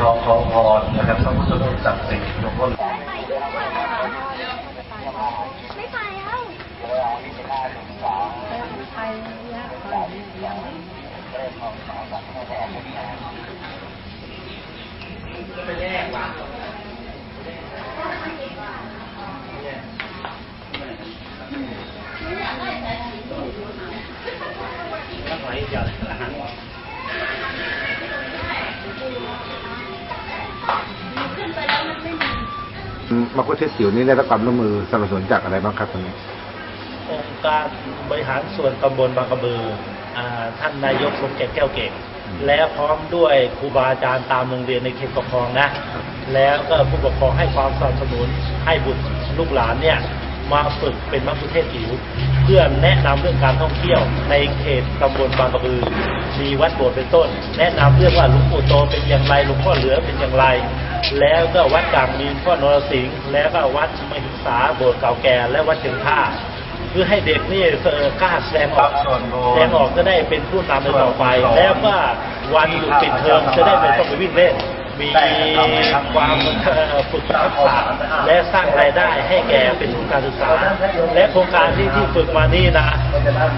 ของของพรนะครับพระพุทธรูปศักดิ์สิทธิ์หลวงพ่อไม่ไปแล้วมา คุเทศจิ๋วนี่ได้รับความร่วมมือสนับสนุนจากอะไรบ้างครับตรงนี้องค์การบริหารส่วนตำบลบางกระบืออ่าท่านนายกสมเกียรติแก้วเก่ง และพร้อมด้วยครูบาอาจารย์ตามโรงเรียนในเขตปกครองนะ แล้วก็ผู้ปกครองให้ความสนับสนุนให้บุตรลูกหลานเนี่ยมาฝึกเป็นมัคคุเทศก์อิ๋วเพื่อแนะนำเรื่องการท่องเที่ยวในเขตตำบลบางกระบือ มีวัดโบสถ์เป็นต้น แนะนำเรื่องว่าหลวงปู่โตเป็นอย่างไรหลวงพ่อเหลือเป็นอย่างไร แล้วก็วัดกลางมีนพ่อนรสิงห์แล้วก็วัดมหิสาโบสถ์เก่าแก่และวัดเชิงท่าเพื่อให้เด็กนี่เออกล้าแสดงออกแสดงออกจะได้เป็นผู้นำในต่อไป แล้วก็วันหยุดปิดเทอมจะได้ไม่ต้องไปวิ่งเล่น มีความฝึกทักษะและสร้างรายได้ให้แก่เป็นทุนการศึกษา และโครงการที่ที่ฝึกมานี่นะ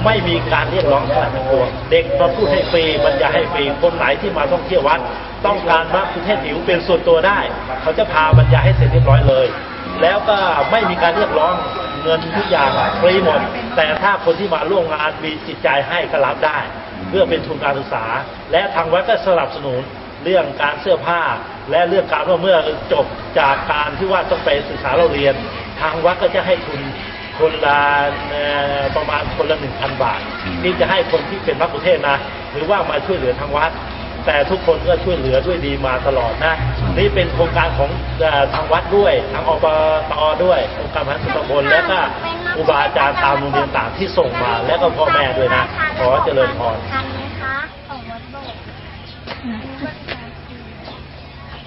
ไม่มีการเรียกร้องขนาดนั้นตัวเด็กมาพูดให้ฟรีบรรยายให้ฟรีคนไหนที่มาท่องเที่ยววัด ต้องการมาคุณเทศหิวเป็นส่วนตัวได้ เขาจะพาบรรยายให้เสร็จเรียบร้อยเลย แล้วก็ไม่มีการเรียกร้องเงินทุกอย่างฟรีหมด แต่ถ้าคนที่มาร่วมงานมีจิตใจให้ก็รับได้ เพื่อเป็นทุนการศึกษา และทางวัดก็สนับสนุน เรื่องการเสื้อผ้า และเรื่องการว่าเมื่อจบจากการที่ว่าต้องไปศึกษาเราเรียน ทางวัดก็จะให้ทุนคนละเอ่อประมาณคนละหนึ่งพันบาทที่จะให้คนที่เป็นมักคุเทศก์นะ หรือว่ามาช่วยเหลือทางวัด แต่ทุกคนก็ช่วยเหลือด้วยดีมาตลอดนะ นี่เป็นโครงการของเอ่อทางวัดด้วย ทางอบตด้วยองค์การพันธุ์ตำบลแล้วก็ครูบาอาจารย์ตามโรงเรียนต่างที่ส่งมา แล้วก็พ่อแม่ด้วยนะ ขอเจริญพร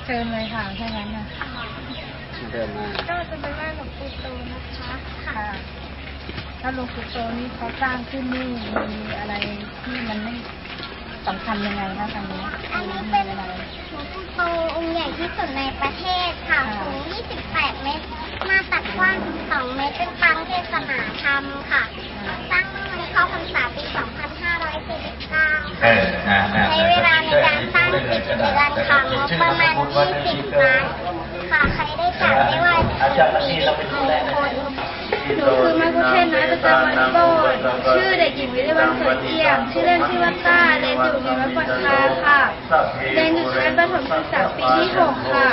เชิญเลยค่ะถ้างั้นนะก็จะไปไหว้หลวงปู่โตนะคะค่ะถ้าหลวงปู่โตนี่เขาสร้างขึ้นนี่มีอะไรที่มันไม่สำคัญยังไงคะตรงนี้อันนี้เป็นมีอะไรหลวงปู่โตองค์ใหญ่ที่สุดในประเทศค่ะค่ะสูง28 เมตรหน้าตัดกว้าง 12 เมตรเป็นปางเทศนาาง10เดือนค่ะงบประมาณ 20 ล้านค่ะ ใครได้จัดได้ว่าจะเป็นสิริมงคลหนูคือมาคุเทศนะประจำวันโบสถ์ชื่อเด็กหญิงวิริวัลสวยเอี่ยม ชื่อเล่นชื่อว่าต้าเรียนอยู่ในวัดปัทคาค่ะ เรียนอยู่ชั้นประถมศึกษาปีที่หกค่ะ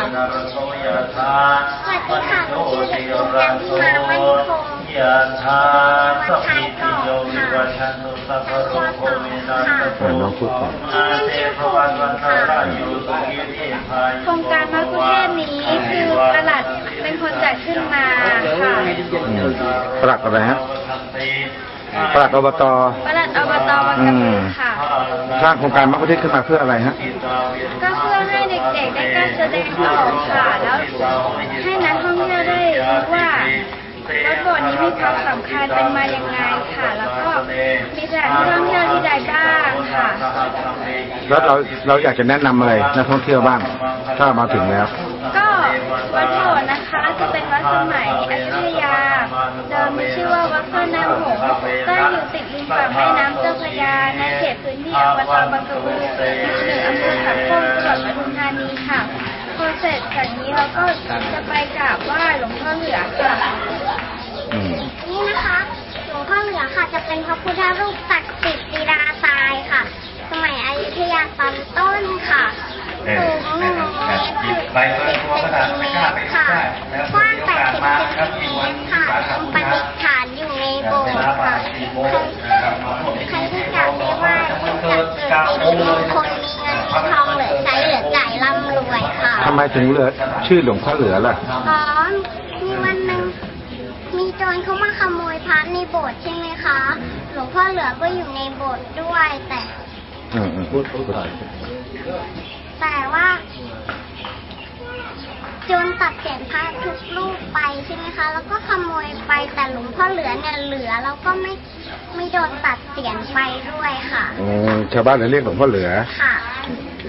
สวัสดีค่ะหนูชื่อเด็กหญิงยังที่มามั่นคงยาทาสัพพิติโย นตุสัพพะโรโควินาศโตน้องพูดก่อนอาเทภวันวันตารายุสุขีเทพายุโครงการมาคุเทศนี้คือประหลัดเป็นคนจัดขึ้นมาค่ะอืมปลัดอะไรฮะปลัดอบตประหลัดอบตบางกะปิค่ะสร้างโครงการมัคคุเทศขึ้นมาเพื่ออะไรฮะก็เพื่อให้เด็กๆได้กล้ารแสดงออกค่ะแล้วให้นักท่องเที่ยวได้รู้ว่า วัดโบสถ์นี้มีความสำคัญเป็นมาอย่างไงค่ะ แล้วก็มีสถานที่ท่องเที่ยวที่ใดบ้างค่ะ แล้วเราเราอยากจะแนะนำอะไรนักท่องเที่ยวบ้าง ถ้ามาถึงแล้ว ก็วัดโบสถ์นะคะจะเป็นวัดสมัยอยุธยาเดิมมีชื่อว่าวัดพระนางหงส์ตั้งอยู่ติดริมฝั่งแม่น้ำเจ้าพระยาในเขตพื้นที่อบตบางกระบือหรืออำเภอสังคมจังหวัดปทุมธานีค่ะพอเสร็จจากนี้เราก็จะไปกราบไหว้หลวงพ่อเหลือค่ะอืม นี่นะคะหลวงพ่อเหลือค่ะ จะเป็นพระพุทธรูปศักดิ์สิทธิ์ศิลาทรายค่ะ สมัยอยุธยาตอนต้นค่ะสูงหนึ่งเมตรสิบเซนติเมตรค่ะกว้างแปดสิบเซนติเมตรค่ะประดิษฐานอยู่ในโบสถ์ค่ะใครที่จับได้ว่าจะเกิดเป็นมงคลมีเงินมีทองเหลือใช้เหลือจ่ายร่ำรวยค่ะทำไมถึงเหลือชื่อหลวงพ่อเหลือล่ะอ๋อมีวันหนึ่ง มีโจรเขามาขโมยพระในโบสถ์ใช่ไหมคะ หลวงพ่อเหลือก็อยู่ในโบสถ์ด้วยแต่ อืมอืมแต่ว่าโจรตัดเสียนพระทุกรูปไปใช่ไหมคะ แล้วก็ขโมยไปแต่หลวงพ่อเหลือเนี่ยเหลือแล้วก็ไม่ไม่โดนตัดเสียนไปด้วยค่ะ อืมชาวบ้านเลยเรียกหลวงพ่อเหลือค่ะโอเค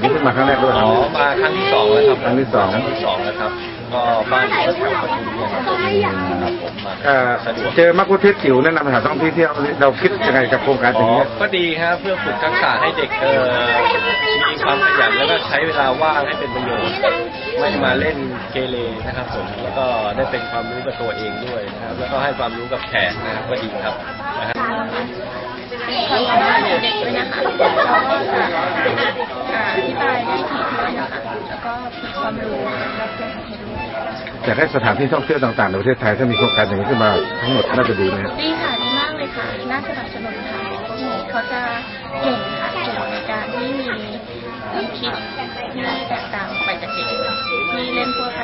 นี่เพิ่งมาครั้งแรกด้วยอ๋อมาครั้งที่สองแล้วครับครั้งที่สอง ครั้งที่สองแล้วครับ ก็บ้านอยู่แถวปทุมเนี่ยครับผมมา เอ่อสะดวกเจอมักคุเทศจิ๋วแนะนำสถานท่องเที่ยวเราคิดยังไงกับโครงการอย่างอ๋อนี้ก็ดีครับเพื่อฝึกทักษะให้เด็กเออมีความขยันแล้วก็ใช้เวลาว่างให้เป็นประโยชน์ไม่มาเล่นเกเรนะครับผมแล้วก็ได้เป็นความรู้กับตัวเองด้วยนะครับแล้วก็ให้ความรู้กับแขกนะครับก็ดีครับ อยากให้สถานที่ท่องเที่ยวต่างๆในประเทศไทยถ้ามีโครงการอย่างนี้ขึ้นมาทั้งหมดน่าจะดีไหมดีค่ะดีมากเลยค่ะน่าสนับสนุนค่ะเขาจะเก่งค่ะเก่งในการที่มีความคิดที่แตกต่างออกไปจากเด็กที่เล่นทั่วไป